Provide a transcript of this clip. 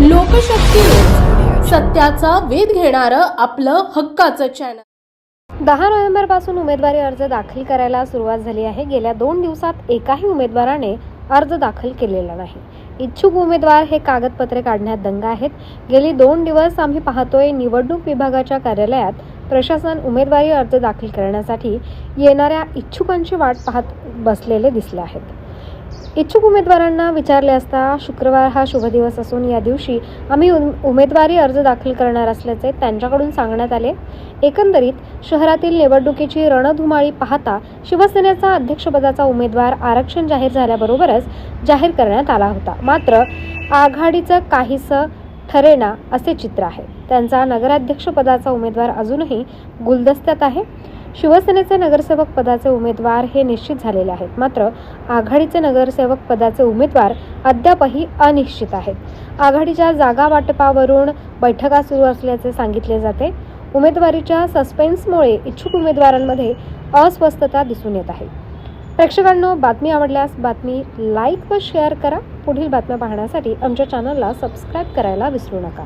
लोकशक्ती सत्याचा वेध घेणारं आपलं हक्काचं चॅनल दहा नोव्हेंबरपासून उमेदवारी अर्ज दाखल करायला सुरुवात झाली आहे. गेल्या दोन दिवसात एकाही उमेदवाराने अर्ज दाखल केलेला नाही. इच्छुक उमेदवार हे कागदपत्रे काढण्यात दंग आहेत. गेली दोन दिवस आम्ही पाहतोय निवडणूक विभागाच्या कार्यालयात प्रशासन उमेदवारी अर्ज दाखल करण्यासाठी येणाऱ्या इच्छुकांची वाट पाहत बसलेले दिसले आहेत. इच्छुक उमेदवारांना विचारले असता शुक्रवार हा शुभ दिवस असून या दिवशी आम्ही उम- उमेदवारी अर्ज दाखल करणार असल्याचे त्यांच्याकडून सांगण्यात आले. एकंदरीत शहरातील निवडणुकीची रणधुमाळी पाहता शिवसेनेचा अध्यक्षपदाचा उमेदवार आरक्षण जाहीर झाल्याबरोबरच जाहीर करण्यात आला होता. मात्र आघाडीचं काहीसं ठरेना असे चित्र आहे. त्यांचा नगराध्यक्षपदाचा उमेदवार अजूनही गुलदस्त्यात आहे. शिवसेनेचे नगरसेवक पदाचे उमेदवार हे निश्चित झालेले आहेत. मात्र आघाडीचे नगरसेवक पदाचे उमेदवार अद्यापही अनिश्चित आहेत. आघाडीच्या जागा वाटपावरून बैठका सुरू असल्याचे सांगितले जाते. उमेदवारीच्या सस्पेन्समुळे इच्छुक उमेदवारांमध्ये अस्वस्थता दिसून येत आहे. प्रेक्षकांनो बातमी आवडल्यास बातमी लाईक व शेअर करा. पुढील बातम्या पाहण्यासाठी आमच्या चॅनलला सबस्क्राईब करायला विसरू नका.